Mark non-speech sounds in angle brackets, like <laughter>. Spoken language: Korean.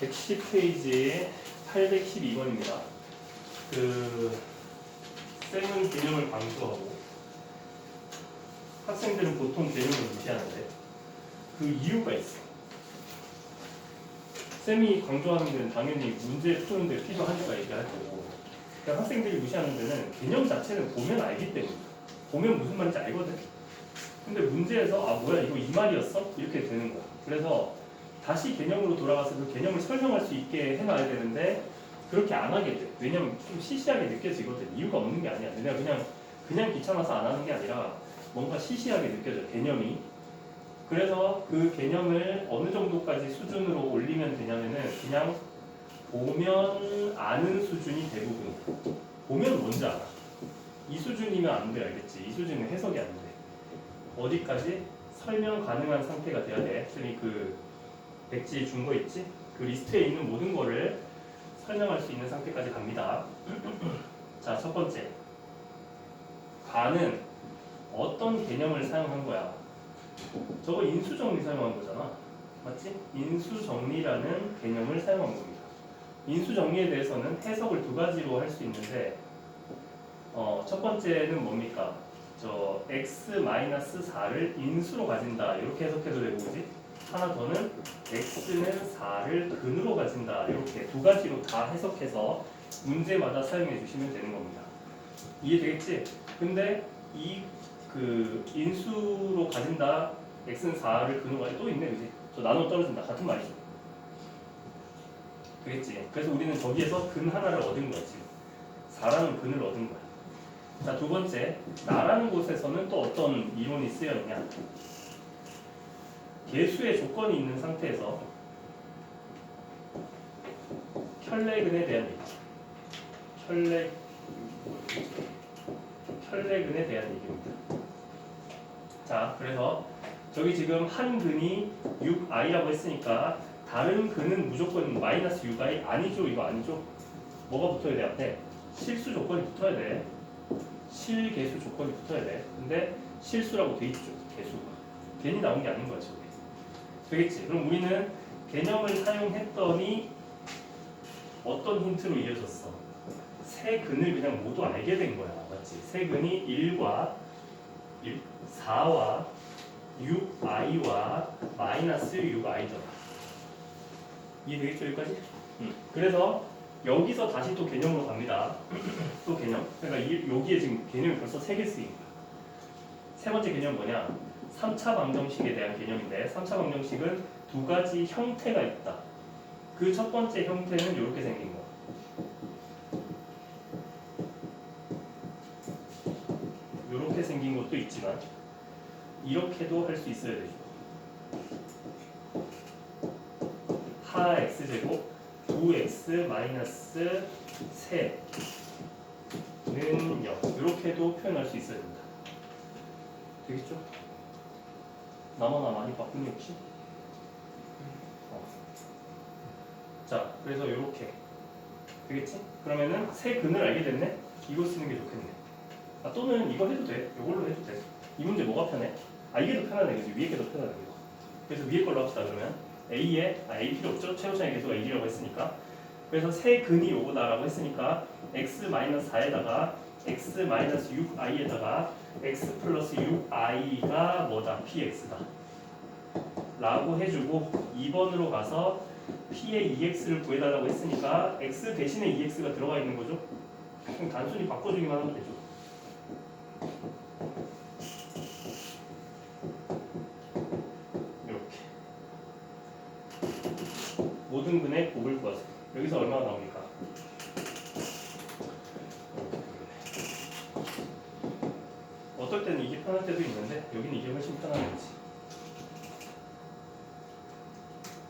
110페이지에 812번입니다. 그 쌤은 개념을 강조하고 학생들은 보통 개념을 무시하는데 그 이유가 있어. 쌤이 강조하는 데는 당연히 문제 푸는 데 필요하니까 얘기할 거고 그냥 학생들이 무시하는 데는 개념 자체는 보면 알기 때문에 보면 무슨 말인지 알거든. 근데 문제에서 아 뭐야 이거 이 말이었어? 이렇게 되는 거야. 그래서 다시 개념으로 돌아가서 그 개념을 설명할 수 있게 해놔야 되는데 그렇게 안 하게 돼. 왜냐면 좀 시시하게 느껴지거든. 이유가 없는 게 아니야. 내가 그냥 그냥 귀찮아서 안 하는 게 아니라 뭔가 시시하게 느껴져 개념이. 그래서 그 개념을 어느 정도까지 수준으로 올리면 되냐면은 그냥 보면 아는 수준이 대부분. 보면 뭔지 알아. 이 수준이면 안 돼, 알겠지? 이 수준은 해석이 안 돼. 어디까지 설명 가능한 상태가 돼야 돼. 쌤이 그 백지 준거 있지? 그 리스트에 있는 모든 거를 설명할 수 있는 상태까지 갑니다. <clears throat> 자, 첫 번째. 가는 어떤 개념을 사용한 거야? 저거 인수정리 사용한 거잖아. 맞지? 인수정리라는 개념을 사용한 겁니다. 인수정리에 대해서는 해석을 두 가지로 할 수 있는데, 어, 첫 번째는 뭡니까? 저 x-4를 인수로 가진다. 이렇게 해석해도 되고, 그지? 하나 더는 x는 4를 근으로 가진다. 이렇게 두 가지로 다 해석해서 문제마다 사용해 주시면 되는 겁니다. 이해되겠지? 근데 이 그 인수로 가진다 x는 4를 근으로 가진다 또 있네 그지? 저 나눠 떨어진다 같은 말이죠. 되겠지? 그래서 우리는 저기에서 근 하나를 얻은 거지. 4라는 근을 얻은 거야. 자, 두 번째, 나라는 곳에서는 또 어떤 이론이 쓰여 있냐? 개수의 조건이 있는 상태에서 혈내근에 대한 얘기. 혈내 혈내근에 대한 얘기입니다. 자, 그래서 저기 지금 한 근이 6i라고 했으니까 다른 근은 무조건 마이너스 6i 아니죠? 이거 아니죠? 뭐가 붙어야 돼 앞에? 실수 조건이 붙어야 돼. 실개수 조건이 붙어야 돼. 근데 실수라고 돼 있죠. 개수가. 괜히 나온 게 아닌 거죠. 되겠지? 그럼 우리는 개념을 사용했더니 어떤 힌트로 이어졌어? 세 근을 그냥 모두 알게 된 거야. 맞지? 세 근이 1과 1, 4와 6i와 마이너스 6i잖아. 이해되겠죠? 여기까지? 음. 그래서 여기서 다시 또 개념으로 갑니다. 또 개념. 그러니까 이, 여기에 지금 개념이 벌써 세개 쓰인 거야. 세 번째 개념 뭐냐? 3차 방정식에 대한 개념인데 3차 방정식은 두 가지 형태가 있다. 그 첫 번째 형태는 이렇게 생긴 거. 이렇게 생긴 것도 있지만 이렇게도 할 수 있어야 되죠. 하 x제곱 9x 마이너스 3는 0 이렇게도 표현할 수 있어야 된다. 되겠죠? 나만나 많이 바꾸니 혹시? 어. 자, 그래서 이렇게 되겠지? 그러면은 세 근을 알게 됐네? 이거 쓰는 게 좋겠네. 아, 또는 이거 해도 돼. 이걸로 해도 돼. 이 문제 뭐가 편해? 아, 이게 더 편하네. 그지? 위에 게 더 편하네. 이거. 그래서 위에 걸로 합시다. 그러면 A에, 아, A 필요 없죠? 최우창의 계수가 1이라고 했으니까. 그래서 세 근이 요거다라고 했으니까 x-4에다가 x-6i에다가 x 플러스 6i가 뭐다? px다. 라고 해주고 2번으로 가서 p의 2x를 구해달라고 했으니까 x 대신에 2x가 들어가 있는 거죠. 그럼 단순히 바꿔주기만 하면 되죠. 이렇게 모든 근의 곱을 구하세요. 여기서 얼마가 나옵니까? 어떨 때는 이게 편할 때도 있는데 여기는 이게 훨씬 편한 거지.